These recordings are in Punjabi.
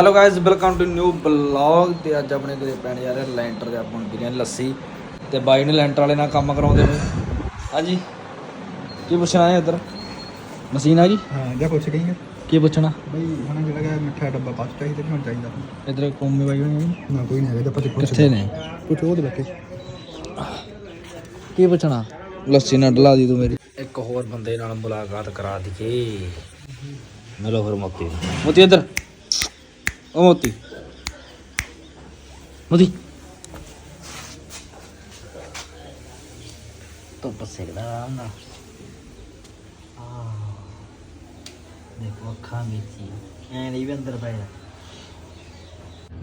Hello guys welcome to new blog ਤੇ ਅੱਜ ਆਪਣੇ ਘਰੇ ਪੈਣ ਜਾ ਰਿਹਾ ਲੈਂਟਰ ਦੇ ਆਪਾਂ ਨੂੰ ਪੀਣੀ ਲੱਸੀ ਤੇ ਬਾਈ ਨੇ ਲੈਂਟਰ ਵਾਲੇ ਨਾਲ ਕੰਮ ਕਰਾਉਂਦੇ ਨੇ ਹਾਂਜੀ। ਕੀ ਪੁੱਛਣਾ ਹੈ ਇੱਧਰ? ਮਸ਼ੀਨ ਆ ਗਈ ਹਾਂ ਜਾਂ ਪੁੱਛ ਗਈ ਹੈ ਕੀ ਪੁੱਛਣਾ? ਬਈ ਹਣਾ ਜਿਹੜਾ ਮਿੱਠਾ ਡੱਬਾ ਪਾਸ ਚਾਹੀਦਾ ਹੁਣ ਚਾਹੀਦਾ। ਇੱਧਰ ਕੋਮੇ ਬਾਈ ਹੋਣੀ ਨਾ ਕੋਈ ਨਹੀਂ ਹੈਗਾ ਤਾਂ ਪਤਾ ਕਿੱਥੇ ਨੇ? ਕੁਝ ਉਹ ਦੇ ਬੱਕੇ ਕੀ ਪੁੱਛਣਾ? ਲੱਸੀ ਨਾਲ ਡਲਾ ਦੀ ਤੂੰ ਮੇਰੀ। ਇੱਕ ਹੋਰ ਬੰਦੇ ਨਾਲ ਮੁਲਾਕਾਤ ਕਰਾ ਦਈਏ। ਮਿਲੋ ਫਿਰ ਮੋਤੀ ਮੋਤੀ ਇੱਧਰ। ਉਹ ਮੋਤੀ ਮੋਤੀ ਧੁੱਪ ਸੇਕਦਾ ਆਰਾਮ ਨਾਲ ਦੇਖੋ ਅੱਖਾਂ ਵਿੱਚ ਐ ਨਹੀਂ ਵੀ ਅੰਦਰ ਪੈ ਜਾ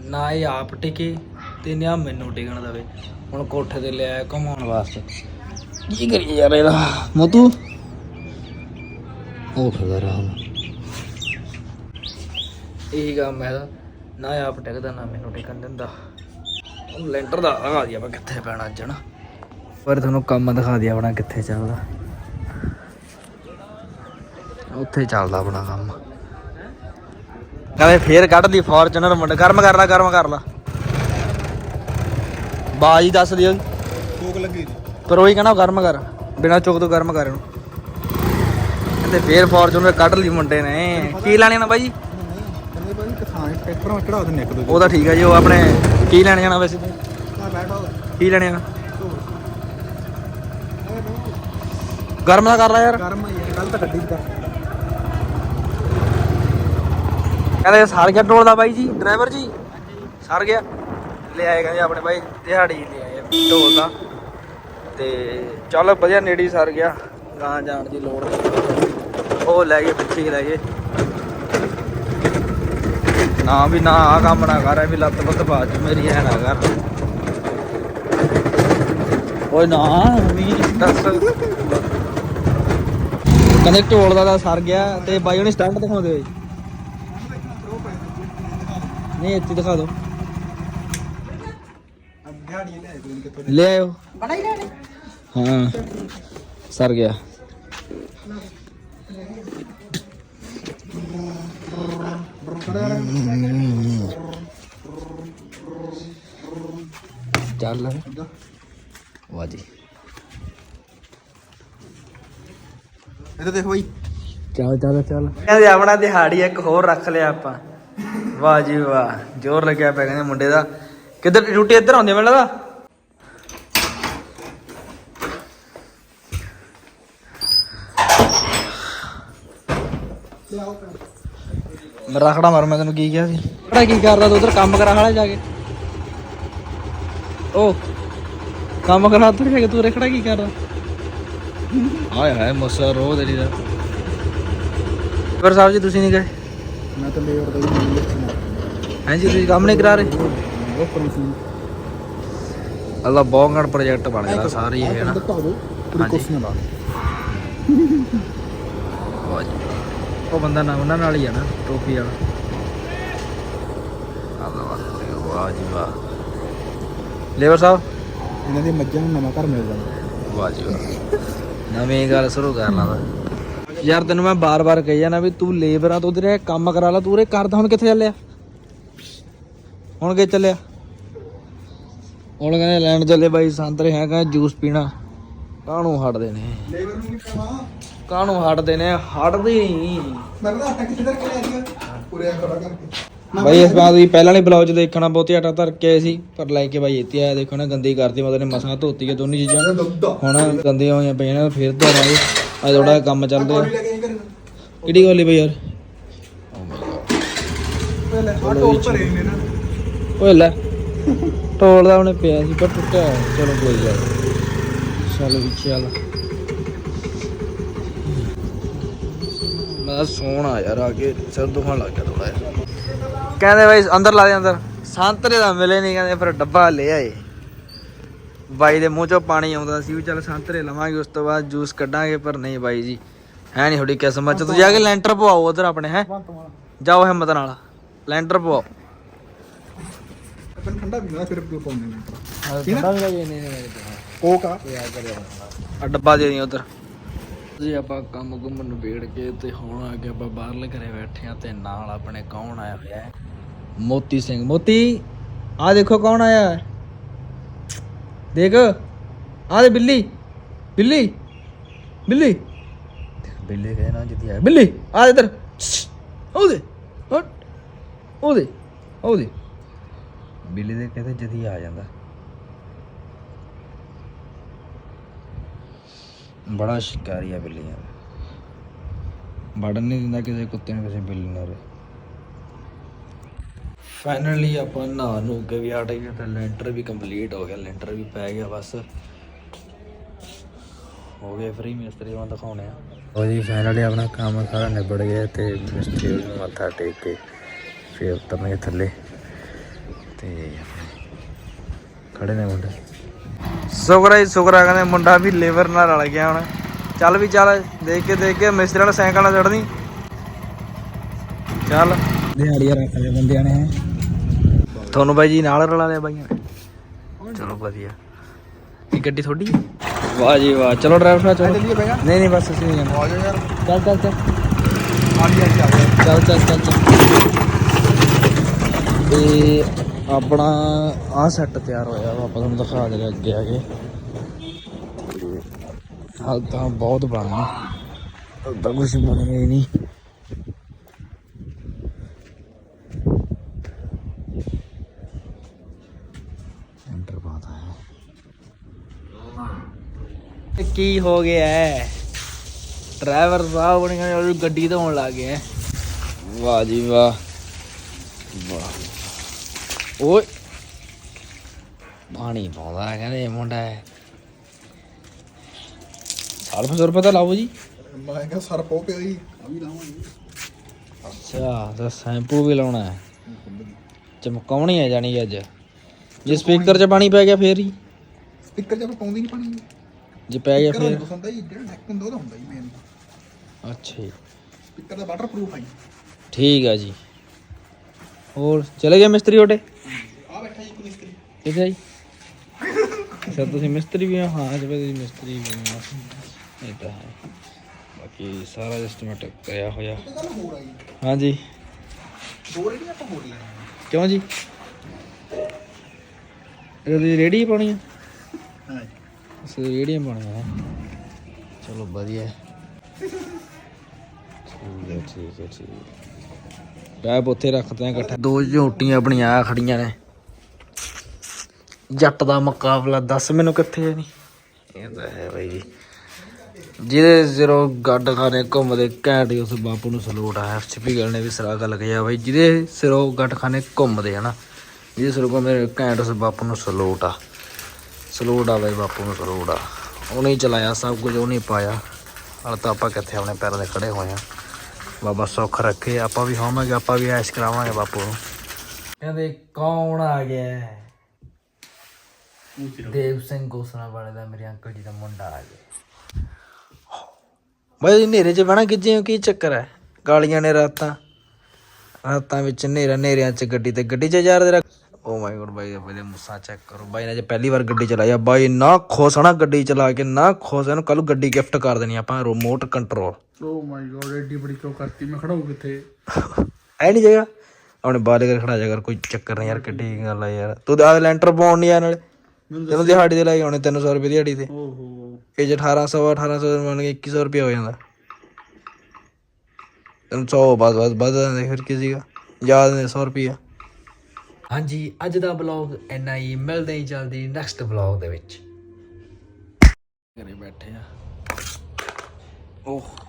ਨਾ ਇਹ ਆਪ ਟਿਕੇ ਤੇ ਨਾ ਮੈਨੂੰ ਟਿਕਣ ਦਵੇ। ਹੁਣ ਕੋਠੇ ਤੇ ਲਿਆਇਆ ਘੁਮਾਉਣ ਵਾਸਤੇ। ਕੀ ਕਰੀਏ ਯਾਰ ਇਹਦਾ? ਮੋਤੂ? ਉਹ ਫਿਰਦਾ ਰਾਮ ਇਹੀ ਕੰਮ ਹੈ ਨਾ ਆਪ ਟਿਕਦਾ ਨਾ ਮੈਨੂੰ ਟਿਕਣ ਦਿੰਦਾ। ਉਹ ਲੈਂਟਰ ਦਾ ਦਿਖਾ ਦਿਆ ਆਪਾਂ ਕਿੱਥੇ ਪੈਣਾ ਅੱਜ ਨਾ ਪਰ ਤੁਹਾਨੂੰ ਕੰਮ ਦਿਖਾ ਦਿਆ ਆਪਣਾ ਕਿੱਥੇ ਚੱਲਦਾ। ਉੱਥੇ ਚੱਲਦਾ ਆਪਣਾ ਕੰਮ। ਕਹਿੰਦੇ ਫੇਰ ਕੱਢ ਲਈ ਫੋਰਚੂਨਰ ਮੁੰਡਾ ਗਰਮ ਕਰ ਲਾ ਗਰਮ ਕਰ ਲਾ। ਬਾਜੀ ਦੱਸ ਦਿਓ। ਕੋਕ ਲੱਗੀ ਪਰ ਉਹੀ ਕਹਿੰਦਾ ਗਰਮ ਕਰ। ਬਿਨਾ ਚੁੱਕ ਤੋਂ ਗਰਮ ਕਰ ਇਹਨੂੰ। ਕਹਿੰਦੇ ਫੇਰ ਫੋਰਚੂਨਰ ਕੱਢ ਲਈ ਮੁੰਡੇ ਨੇ। ਕੀ ਲੈਣੇ ਨਾ ਬਾਈ? ਚੜਾ ਦਿੰਦੇ ਇੱਕ ਦੋ ਉਹ ਤਾਂ। ਠੀਕ ਹੈ ਜੀ ਉਹ ਆਪਣੇ ਕੀ ਲੈਣ ਜਾਣਾ ਵੈਸੇ? ਤੂੰ ਆ ਬੈਠੋ ਕੀ ਲੈਣੇ ਆ ਗਰਮ ਦਾ ਕਰ ਲੈ ਯਾਰ। ਗਰਮ ਹੀ ਹੈ ਕੱਲ ਤਾਂ ਗੱਡੀ ਦਾ ਕਹਿੰਦੇ ਸਰ ਗਿਆ ਟੋਲ ਦਾ ਬਾਈ ਜੀ ਡਰਾਈਵਰ ਜੀ। ਸਰ ਗਿਆ। ਲੈ ਆਏ ਕਹਿੰਦੇ ਆਪਣੇ ਬਾਈ ਦਿਹਾੜੀ ਲੈ ਆਏ ਢੋਲ ਦਾ। ਤੇ ਚੱਲ ਵਧੀਆ ਨੇੜੇ ਹੀ ਸਰ ਗਿਆ ਗਾਂ ਜਾਣ ਦੀ ਲੋੜ ਨਹੀਂ ਉਹ ਲੈ ਗਏ ਪਿੱਛੇ ਹੀ ਲੈ ਗਏ। ਨਾ ਵੀ ਨਾ ਆ ਕੰਮ ਨਾ ਕਰ ਐ ਵੀ ਲੱਤ ਬੱਤ ਬਾਜ ਮੇਰੀ ਐ ਨਾ ਕਰ। ਓਏ ਨਾ ਵੀ ਦੱਸ। ਕਹਿੰਦੇ ਢੋਲ ਦਾ ਸਰ ਗਿਆ ਤੇ ਬਾਈ ਉਹਨੇ ਸਟੰਟ ਦਿਖਾਉਂਦੇ ਹੋਏ। ਨਹੀਂ ਇੱਥੇ ਦਿਖਾ ਦਿਓ ਲੈ ਕੋਈ ਕਿੱਥੋਂ ਲੈ ਆਇਓ ਹਾਂ ਸਰ ਗਿਆ। ਚੱਲ। ਵਾਹ ਜੀ। ਇਹ ਦੇਖੋ ਬਾਈ। ਚੱਲ ਚੱਲ ਚੱਲ। ਕਹਿੰਦੇ ਆਪਣਾ ਦਿਹਾੜੀ ਇੱਕ ਹੋਰ ਰੱਖ ਲਿਆ ਆਪਾਂ। ਵਾਹ ਜੀ ਵਾਹ ਜ਼ੋਰ ਲੱਗਿਆ ਪਿਆ ਕਹਿੰਦੇ ਮੁੰਡੇ ਦਾ। ਕਿੱਧਰ ਡਿਊਟੀ ਇੱਧਰ ਆਉਂਦੀ ਮੈਨੂੰ ਲੱਗਦਾ? ਮੈਂ ਰਖੜਾ ਮਾਰ ਮੈਂ ਤੈਨੂੰ ਕੀ ਕਿਹਾ ਸੀ। ਰਖੜਾ ਕੀ ਕਰਦਾ ਤੂੰ ਉਧਰ ਕੰਮ ਕਰਾ ਹਾਲੇ ਜਾ ਕੇ। ਓ ਕੰਮ ਕਰਾ ਉੱਧਰ ਜਾ ਕੇ ਤੂੰ ਰਖੜਾ ਕੀ ਕਰਦਾ? ਹਾਏ ਹਾਏ ਮਸਾ ਰੋ ਤੇਰੀ ਦਾ। ਪਰ ਸਾਹਿਬ ਜੀ ਤੁਸੀਂ ਨਹੀਂ ਗਏ? ਮੈਂ ਤਾਂ ਲੇਬਰ ਦਾ ਹੀ ਨਹੀਂ ਹਾਂਜੀ ਤੁਸੀਂ ਕੰਮ ਨਹੀਂ ਕਰਾ ਰਹੇ? ਉਹ ਪਰਮਿਸ਼ਨ ਅੱਲਾ ਬੌਂਗੜ ਪ੍ਰੋਜੈਕਟ ਬਣ ਗਿਆ ਸਾਰੇ ਇਹ ਨਾ। ਪੂਰੀ ਹਾਂਜੀ। ਕੁਰਸੀਆਂ ਲਾ। ਜੀ ਉਹ ਬੰਦਾ ਨਾ ਉਹਨਾਂ ਨਾਲ ਹੀ ਆ ਨਾ ਟੋਪੀ ਵਾਲਾ। ਵਾਹ ਜੀ ਵਾਹ ਲੇਬਰ ਸਾਹਿਬ? ਇਹਨਾਂ ਦੀ ਮੱਝਾਂ ਨੂੰ ਨਵਾਂ ਘਰ ਮਿਲ ਜਾਂਦਾ। ਵਾਹ ਜੀ ਵਾਹ। ਨਵੀਂ ਗੱਲ ਸ਼ੁਰੂ ਕਰਨਾ ਦਾ ਯਾਰ ਤੈਨੂੰ ਮੈਂ ਬਾਰ-ਬਾਰ ਕਹੀ ਜਾਣਾ ਵੀ ਤੂੰ ਲੇਬਰਾਂ ਤੋਂ ਉਧਰੇ ਕੰਮ ਕਰਾ ਲਾ ਤੂੰ ਉਰੇ ਕਰਦਾ ਹੁਣ ਕਿੱਥੇ ਚੱਲਿਆ? ਹੁਣ ਕਿ ਚੱਲਿਆ? ਹੁਣ ਕਹਿੰਦੇ ਲੈਣ ਚੱਲੇ ਬਾਈ ਸੰਤਰੇ ਹੈ ਕਹਿੰਦੇ ਜੂਸ ਪੀਣਾ। ਕਾਹਨੂੰ ਹਟਦੇ ਨੇ? ਲੇਬਰ ਨੂੰ ਨਹੀਂ ਪਵਾ ਕਾਹਨੂੰ ਹਟਦੇ ਨੇ ਹਟਦੇ ਹੀ ਨਹੀਂ। ਪੂਰੇ ਖੜਾ ਕਰਕੇ। ਬਾਈ ਇਸ ਵਾਰ ਤੁਸੀਂ ਪਹਿਲਾਂ ਵਾਲੀ ਬਲੌਗ 'ਚ ਦੇਖਣਾ ਬਹੁਤੀ ਆਟਾ ਧਰ ਕੇ ਆਏ ਸੀ ਪਰ ਲੈ ਕੇ ਬਾਈ ਇੱਥੇ ਆਇਆ ਦੇਖੋ ਨਾ ਗੰਦੀ ਕਰਤੀ ਮਤਲਬ ਨੇ ਮਸਾਂ ਧੋਤੀ ਹੈ ਦੋਨੀ ਚੀਜ਼ਾਂ। ਹੁਣ ਗੰਦੀਆਂ ਹੋਈਆਂ ਪਈਆਂ ਨੇ ਫਿਰ ਧੋਵਾਂਗੇ ਅੱਜ ਥੋੜਾ ਕੰਮ ਚੱਲ ਰਿਹਾ ਲੈ ਕੇ ਕਰ ਕਿਹੜੀ ਗੱਲ ਹੈ ਬਈ ਯਾਰ? ਆ ਓਏ ਲੈ। ਟੋਲ ਦਾ ਉਹਨੇ ਪਿਆ ਸੀ ਪਰ ਟੁੱਟਿਆ। ਚਲੋ ਕੋਈ ਗੱਲ। ਚੱਲ ਵੀ ਚੱਲ। ਮੈਂ ਸੋਣਾ ਯਾਰ ਆ ਕੇ ਸਿਰ ਦੁਖਣ ਲੱਗ ਗਿਆ ਥੋੜਾ ਜਿਹਾ। ਕਹਿੰਦੇ ਬਾਈ ਅੰਦਰ ਲਾ ਦੇ ਅੰਦਰ। ਸੰਤਰੇ ਦਾ ਮਿਲੇ ਨਹੀਂ ਕਹਿੰਦੇ ਫਿਰ ਡੱਬਾ ਲੈ ਆਏ। ਬਾਈ ਦੇ ਮੂੰਹ ਚੋਂ ਪਾਣੀ ਆਉਂਦਾ ਸੀ ਵੀ ਚੱਲ ਸੰਤਰੇ ਲਵਾਂਗੇ ਉਸ ਤੋਂ ਬਾਅਦ ਜੂਸ ਕੱਢਾਂਗੇ ਪਰ ਨਹੀਂ ਬਾਈ ਜੀ ਹੈ ਨਹੀਂ ਥੋੜੀ ਕਿਸਮਤ ਚ। ਤੁਸੀਂ ਜਾ ਕੇ ਲੈਂਟਰ ਪਵਾਓ ਉਧਰ ਆਪਣੇ ਹੈ? ਜਾਓ ਹਿੰਮਤ ਨਾਲ ਲੈਂਟਰ ਪਵਾਓ। ਆਪਾਂ ਠੰਡਾ ਪੀਣਾ ਫਿਰ ਕਿਉਂ ਪਾਉਂਦੇ ਨੇ? ਠੰਡਾ ਵੀ ਨਹੀਂ ਨਹੀਂ ਨਹੀਂ ਕੋਕ ਆ। ਆ ਡੱਬਾ ਦੇ ਦੀ ਉਧਰ। ਜੀ ਆਪਾਂ ਕੰਮ ਕੁੰਮ ਨਿਬੇੜ ਕੇ ਤੇ ਹੁਣ ਆ ਕੇ ਆਪਾਂ ਬਾਹਰਲੇ ਘਰੇ ਬੈਠੇ ਆ ਤੇ ਨਾਲ ਆਪਣੇ ਕੌਣ ਆਇਆ ਹੋਇਆ ਹੈ? ਮੋਤੀ ਸਿੰਘ। ਮੋਤੀ ਆ ਦੇਖੋ ਕੌਣ ਆਇਆ ਹੈ? ਦੇਖ ਆ ਦੇ ਬਿੱਲੀ। ਬਿੱਲੀ ਬਿੱਲੀ। ਬਿੱਲੀ ਕਹੇ ਨਾ ਜਿੱਦੀ ਆਇਆ? ਬਿੱਲੀ ਆ ਇਧਰ। ਉਹਦੇ ਹਟ ਉਹਦੇ ਉਹਦੇ ਬਿੱਲੀ ਦੇ ਕਹਿੰਦੇ ਜਦੀ ਆ ਜਾਂਦਾ। ਬੜਾ ਸ਼ਿਕਾਰੀ ਆ ਬਿੱਲੀਆਂ ਦਾ। ਵੜਨ ਨਹੀਂ ਦਿੰਦਾ ਕਿਸੇ ਕੁੱਤੇ ਨੂੰ, ਕਿਸੇ ਬਿੱਲੀ ਨੂੰ ਫਾਈਨਲੀ ਆਪਾਂ ਨਹਾ ਨੂੰ ਕੇ ਵੀ ਹਟ ਗਏ ਤੇ ਲੈਂਟਰ ਵੀ ਕੰਪਲੀਟ ਹੋ ਗਿਆ, ਲੈਂਟਰ ਵੀ ਪੈ ਗਿਆ ਬਸ। ਹੋ ਗਏ ਫ੍ਰੀ ਮਿਸਤਰੀ ਨੂੰ ਦਿਖਾਉਣੇ ਆ। ਉਹ ਜੀ ਫਾਈਨਲੀ ਆਪਣਾ ਕੰਮ ਸਾਰਾ ਨਿਬੜ ਗਿਆ ਤੇ ਮਿਸਤਰੀ ਨੂੰ ਮੱਥਾ ਟੇਕ ਕੇ ਫਿਰ ਉਤਰਨੇ ਥੱਲੇ। ਤੇ ਖੜੇ ਨੇ ਮੁੰਡੇ। ਸ਼ੁਕਰ ਹੈ ਸ਼ੁਕਰ ਹੈ ਕਹਿੰਦੇ ਮੁੰਡਾ ਵੀ ਲੇਬਰ ਨਾਲ ਰਲ ਗਿਆ ਹੁਣ। ਚੱਲ ਵੀ ਚੱਲ ਦੇਖ ਕੇ ਦੇਖ ਕੇ ਮਿਸਤਰੀ ਨਾਲ ਸਾਈਕਲ ਨਾਲ ਚੜਨੀ ਚੱਲ। ਦਿਹਾੜੀਆਂ ਰੱਖ ਲਿਆ ਬੰਦਿਆਂ ਨੇ। ਤੁਹਾਨੂੰ ਬਾਈ ਜੀ ਨਾਲ ਰਲਾ ਲਿਆ ਬਾਈਆਂ ਨੇ। ਚਲੋ ਵਧੀਆ। ਇਹ ਗੱਡੀ ਥੋੜੀ ਵਾਹ ਜੀ ਵਾਹ ਚਲੋ ਡਰਾਈਵਰ ਸਾਹਿਬ ਚਲੋ। ਨਹੀਂ ਨਹੀਂ ਬਸ ਅਸੀਂ ਨਹੀਂ ਜਾਣਾ। ਆ ਜਾ ਯਾਰ ਚੱਲ ਚੱਲ। ਚੱਲ ਆ ਗਿਆ ਚੱਲ ਚੱਲ ਚੱਲ ਚੱਲ। ਤੇ ਆਪਣਾ ਆਹ ਸੈੱਟ ਤਿਆਰ ਹੋਇਆ ਵਾ, ਆਪਾਂ ਤੁਹਾਨੂੰ ਦਿਖਾ ਦੇ ਅੱਗੇ ਆ ਕੇ। ਹਾਲ ਤਾਂ ਬਹੁਤ ਬਣਨਾ ਹਾਲ ਤਾਂ ਕੁਝ ਬਣਿਆ ਹੀ ਨਹੀਂ। ਐਂਟਰ ਪਾਤਾ ਹੈ। ਕੀ ਹੋ ਗਿਆ ਹੈ? ਡਰਾਈਵਰ ਸਾਹਿਬ ਨੇ ਕਹਿੰਦੇ ਗੱਡੀ ਧੋਣ ਲੱਗ ਗਏ ਵਾਹ ਜੀ ਵਾਹ। ਵਾਹ। ਓਏ। ਪਾਣੀ ਪਾਉਂਦਾ ਕਹਿੰਦੇ ਇਹ ਮੁੰਡਾ ਹੈ। ਸਾਲ ਫਸਰ ਪਤਾ ਲਾਓ ਜੀ। ਮੈਂ ਕਿਹਾ ਸਰ ਪੋ ਪਿਆ ਜੀ। ਆ ਵੀ ਲਾਵਾਂਗੇ। ਅੱਛਾ ਤਾਂ ਸ਼ੈਂਪੂ ਵੀ ਲਾਉਣਾ ਹੈ। ਚਮਕਾਉਣੀ ਹੈ ਜਾਣੀ ਅੱਜ। ਜੇ ਸਪੀਕਰ 'ਚ ਪਾਣੀ ਪੈ ਗਿਆ ਫੇਰ ਹੀ। ਸਪੀਕਰ ਜਦ ਪਾਉਂਦੀ ਨਹੀਂ ਪਾਣੀ। ਜੇ ਪੈ ਗਿਆ ਫੇਰ। ਹੁੰਦਾ ਹੁੰਦਾ ਜੀ ਜਿਹੜਾ ਨੈਕ ਹੁੰਦਾ ਉਹਦਾ ਹੁੰਦਾ ਜੀ ਮੇਨ ਅੱਛਾ ਜੀ। ਸਪੀਕਰ ਦਾ ਵਾਟਰਪ੍ਰੂਫ ਹੈ ਜੀ। ਠੀਕ ਆ ਜੀ। ਹੋਰ ਚਲੇ ਗਏ ਮਿਸਤਰੀ ਜੀ ਕਿੱਥੇ ਜੀ ਅੱਛਾ ਤੁਸੀਂ ਮਿਸਤਰੀ ਵੀ ਹੋ? ਹਾਂ ਜਿਵੇਂ ਤੁਸੀਂ ਮਿਸਤਰੀ ਵੀ ਹੋ। ਇਹ ਤਾਂ ਹੈ। ਬਾਕੀ ਸਾਰਾ ਐਸਟੀਮੇਟ ਕਰਿਆ ਹੋਇਆ। ਗੱਲ ਹੋਰ ਆ ਜੀ। ਹਾਂਜੀ। ਦੋ ਰੇੜੀਆਂ ਆਪਾਂ ਹੋਰ ਲੈਣੀਆਂ ਕਿਉਂ ਜੀ? ਇਹ ਤੁਸੀਂ ਰੇੜੀ ਪਾਉਣੀ ਆ? ਹਾਂ ਜੀ। ਅਸੀਂ ਰੇੜੀਆਂ ਪਾਉਣੀਆਂ ਹੈ ਚਲੋ ਵਧੀਆ। ਹੈ। ਠੀਕ ਹੈ ਠੀਕ ਹੈ ਠੀਕ ਹੈ। ਉੱਥੇ ਰੱਖਦੇ ਆ ਇਕੱਠਾ। ਦੋ ਝੋਟੀਆਂ ਆਪਣੀਆਂ ਆ ਖੜੀਆਂ ਨੇ। ਜੱਟ ਦਾ ਮੁਕਾਬਲਾ ਦੱਸ ਮੈਨੂੰ ਕਿੱਥੇ ਹੈ ਨਹੀਂ ਇਹ ਤਾਂ ਹੈ ਬਾਈ। ਜੀ ਜਿਹਦੇ ਸਿਰੋਂ ਗੱਡ ਖਾਨੇ ਘੁੰਮਦੇ ਘੈਂਟ ਉਸ ਬਾਪੂ ਨੂੰ ਸਲੂਟ ਆ। ਐਫਸੀਪੀ ਗੱਲ ਨੇ ਵੀ ਸਰਾ ਗੱਲ ਕਹੀ ਬਾਈ ਜਿਹਦੇ ਸਿਰੋਂ ਗੱਡ ਖਾਨੇ ਘੁੰਮਦੇ ਹਨਾ ਜਿਹਦੇ ਸਿਰੋਂ ਘੁੰਮਦੇ ਘੈਂਟ ਉਸ ਬਾਪੂ ਨੂੰ ਸਲੂਟ ਆ। ਸਲੂਟ ਆ ਬਾਈ ਬਾਪੂ ਨੂੰ ਸਲੂਟ ਆ। ਉਹਨੇ ਚਲਾਇਆ ਸਭ ਕੁਝ ਉਹਨੇ ਪਾਇਆ। ਹਾਲ ਤਾਂ ਆਪਾਂ ਕਿੱਥੇ ਆਪਣੇ ਪੈਰਾਂ 'ਤੇ ਖੜੇ ਹੋਏ ਆ ਬਾਬਾ ਸੁੱਖ ਰੱਖੇ ਆਪਾਂ ਵੀ ਹੋਵਾਂਗੇ ਆਪਾਂ ਵੀ ਐਸ਼ ਕਰਾਵਾਂਗੇ ਬਾਪੂ ਨੂੰ। ਕਹਿੰਦੇ ਕੌਣ ਆ ਗਿਆ? ਦੇਵ ਸਿੰਘ ਗੋਸਣਾ ਵਾਲੇ ਦਾ ਮੇਰੇ ਅੰਕਲ ਜੀ ਦਾ ਮੁੰਡਾ ਆ ਗਿਆ। ਬਾਈ ਹਨੇਰੇ 'ਚ ਬਣਾ ਗਿੱਜੇ ਹੋ ਕੀ ਚੱਕਰ ਹੈ ਕਾਲੀਆਂ ਨੇ ਰਾਤਾਂ ਰਾਤਾਂ ਵਿੱਚ ਹਨੇਰਾ ਹਨੇਰਿਆਂ 'ਚ ਗੱਡੀ ਤੇ ਗੱਡੀ 'ਚ ਜਾ ਰਹੇ ਓ ਮਾਈ ਗੋਡ ਬਾਈ ਇਹਦੇ ਮੁੱਸਾ ਚੈੱਕ ਕਰੋ। ਬਾਈ ਨੇ ਜੇ ਪਹਿਲੀ ਵਾਰ ਗੱਡੀ ਚਲਾਈ ਆ। ਬਾਈ ਨਾ ਖੋਸਣਾ ਗੱਡੀ ਚਲਾ ਕੇ ਨਾ ਖੋਸ ਇਹਨੂੰ ਕੱਲ ਗੱਡੀ ਗਿਫਟ ਕਰ ਦੇਣੀ ਆਪਾਂ remote control oh my god ਐਡੀ ਬੜੀ ਕਿਉਂ ਕਰਤੀ? ਮੈਂ ਖੜਾ ਹੋ ਕਿੱਥੇ? ਐ ਨਹੀਂ ਜਗ੍ਹਾ? ਆਪਣੇ ਬਾਹਰ ਕਰ ਖੜਾ ਜਾ ਕਰ ਕੋਈ ਚੱਕਰ ਨਹੀਂ ਯਾਰ ਕਿੱਡੀ ਗੱਲ ਆ ਯਾਰ। ਤੂੰ ਆ ਲੈਂਟਰ ਪਾਉਣ ਨਹੀਂ ਆ ਨਾਲੇ। ਤੈਨੂੰ ਦਿਹਾੜੀ ਦੇ ਲਾਈ ਆਉਣੇ 300 ਰੁਪਏ ਦਿਹਾੜੀ ਤੇ। ਓਹੋ। ਇਹ ਜੇ 1800 1800 ਮੰਨ ਕੇ 2100 ਰੁਪਏ ਹੋ ਜਾਂਦਾ। ਤੈਨੂੰ 100 ਬਸ ਬਸ ਵੱਧ ਜਾਂਦੇ ਫਿਰ ਕੀ ਸੀਗਾ? ਯਾਦ ਨੇ 100 ਰੁਪਏ ਹਾਂਜੀ ਅੱਜ ਦਾ ਬਲੌਗ ਇੰਨਾ ਹੀ। ਮਿਲਦੇ ਹੀ ਜਲਦੀ ਨੈਕਸਟ ਬਲੌਗ ਦੇ ਵਿੱਚ। ਘਰੇ ਬੈਠੇ ਆ। ਓਹ।